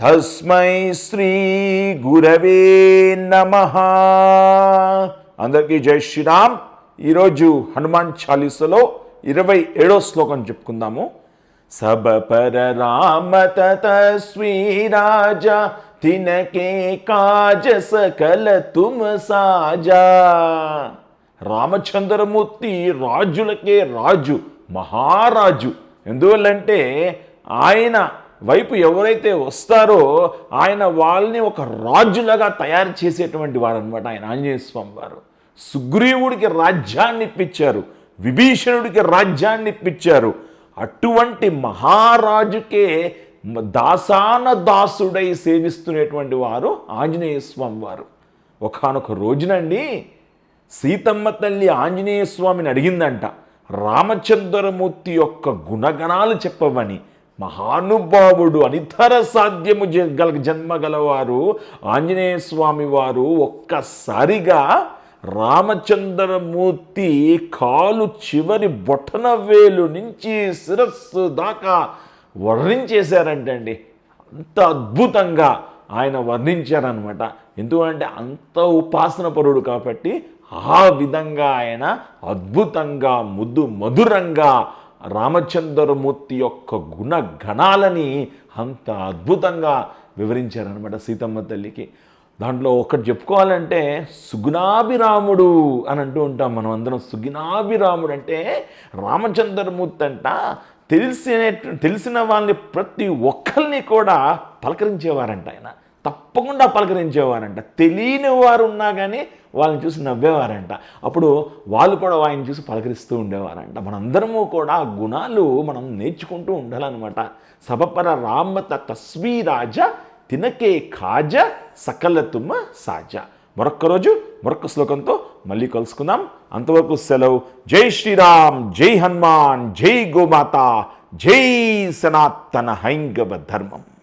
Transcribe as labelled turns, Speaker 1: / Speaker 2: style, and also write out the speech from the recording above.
Speaker 1: తస్మై శ్రీ గురవే నమ. అందరికీ జై శ్రీరామ్. ఈరోజు హనుమాన్ చాలీసలో ఇరవై ఏడో శ్లోకం చెప్పుకుందాము. సబ పర రామ తస్వీ రాజా తినకే కాజ సకల తుమ సాజా. రామచంద్రమూర్తి రాజులకే రాజు మహారాజు. ఎందువల్లంటే ఆయన వైపు ఎవరైతే వస్తారో ఆయన వాళ్ళని ఒక రాజులాగా తయారు చేసేటువంటి వారు అనమాట ఆయన ఆంజనేయ స్వామి వారు. సుగ్రీవుడికి రాజ్యాన్ని ఇప్పించారు విభీషణుడికి రాజ్యాన్ని ఇప్పించారు. అటువంటి మహారాజుకే దాసాన దాసుడై సేవిస్తున్నటువంటి వారు ఆంజనేయ స్వామి వారు. ఒకనొక రోజునండి సీతమ్మ తల్లి ఆంజనేయ స్వామిని అడిగిందంట రామచంద్రమూర్తి యొక్క గుణగణాలు చెప్పవని. మహానుభావుడు అనితర సాధ్యము గల జన్మ గలవారు ఆంజనేయ స్వామి వారు ఒక్కసారిగా రామచంద్రమూర్తి కాలు చివరి బొటన వేలు నుంచి శిరస్సు దాకా వర్ణించేశారంటండి. అంత అద్భుతంగా ఆయన వర్ణించారనమాట ఎందుకంటే అంత ఉపాసన పరుడు కాబట్టి ఆ విధంగా ఆయన అద్భుతంగా ముద్దు మధురంగా రామచంద్రమూర్తి యొక్క గుణగణాలని అంత అద్భుతంగా వివరించారనమాట సీతమ్మ తల్లికి. దాంట్లో ఒకటి చెప్పుకోవాలంటే సుగుణాభిరాముడు అని అంటూ ఉంటాం మనం అందరం. సుగుణాభిరాముడు అంటే రామచంద్రమూర్తి అంట. తెలిసిన తెలిసిన వాళ్ళని ప్రతి ఒక్కరిని కూడా పలకరించేవారంట ఆయన. తప్పకుండా పలకరించేవారంట. తెలియని వారు ఉన్నా కానీ వాళ్ళని చూసి నవ్వేవారంట. అప్పుడు వాళ్ళు కూడా వాయిని చూసి పలకరిస్తూ ఉండేవారంట. మనందరము కూడా ఆ గుణాలు మనం నేర్చుకుంటూ ఉండాలన్నమాట. సభపర రామత తస్వీరాజ తినకే కాజ సకలతుమ సాజ. మరొక్క రోజు మరొక శ్లోకంతో మళ్ళీ కలుసుకుందాం. అంతవరకు సెలవు. జై శ్రీరామ్ జై హనుమాన్ జై గోమాత జై సనాతన హైంగవ ధర్మం.